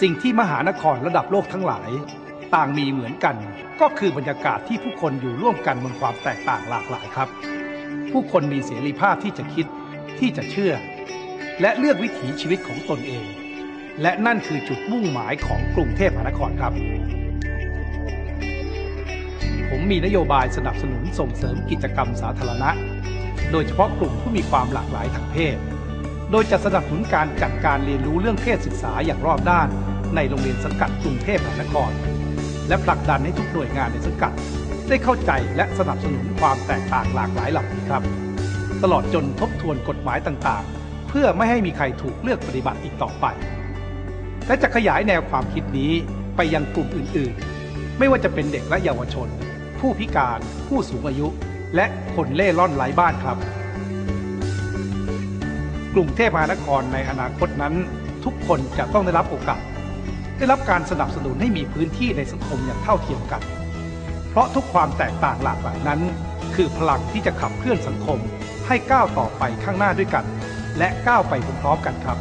สิ่งที่มหานครระดับโลกทั้งหลาย ต่างมีเหมือนกัน ก็คือบรรยากาศที่ผู้คนอยู่ร่วมกันบนความแตกต่างหลากหลายครับ ผู้คนมีเสรีภาพที่จะคิดที่จะเชื่อ และเลือกวิถีชีวิตของตนเอง และนั่นคือจุดมุ่งหมายของกรุงเทพมหานครครับ ผมมีนโยบายสนับสนุนส่งเสริมกิจกรรมสาธารณะ โดยเฉพาะกลุ่มผู้มีความหลากหลายทางเพศ โดยจะสนับสนุนการจัดการเรียนรู้เรื่องเพศศึกษาอย่างรอบด้าน ในโรงเรียนสังกัดกรุงเทพมหานคร และผลักดันให้ทุกหน่วยงานในสังกัด ได้เข้าใจและสนับสนุนความแตกต่างหลากหลายเหล่านี้ครับ ตลอดจนทบทวนกฎหมายต่างๆ เพื่อไม่ให้มีใครถูกเลือกปฏิบัติอีกต่อไป และจะขยายแนวความคิดนี้ไปยังกลุ่มอื่นๆ ไม่ว่าจะเป็นเด็กและเยาวชน ผู้พิการ ผู้สูงอายุ และคนเล่ร่อนไร้บ้านครับ กรุงเทพมหานครในอนาคตนั้น ทุกคนจะต้องได้รับโอกาส ได้รับการสนับสนุนให้มีพื้นที่ในสังคมอย่างเท่าเทียมกัน เพราะทุกความแตกต่างหลากหลายนั้น คือพลังที่จะขับเคลื่อนสังคมให้ก้าวต่อไปข้างหน้าด้วยกัน และก้าวไปพร้อมๆกันครับ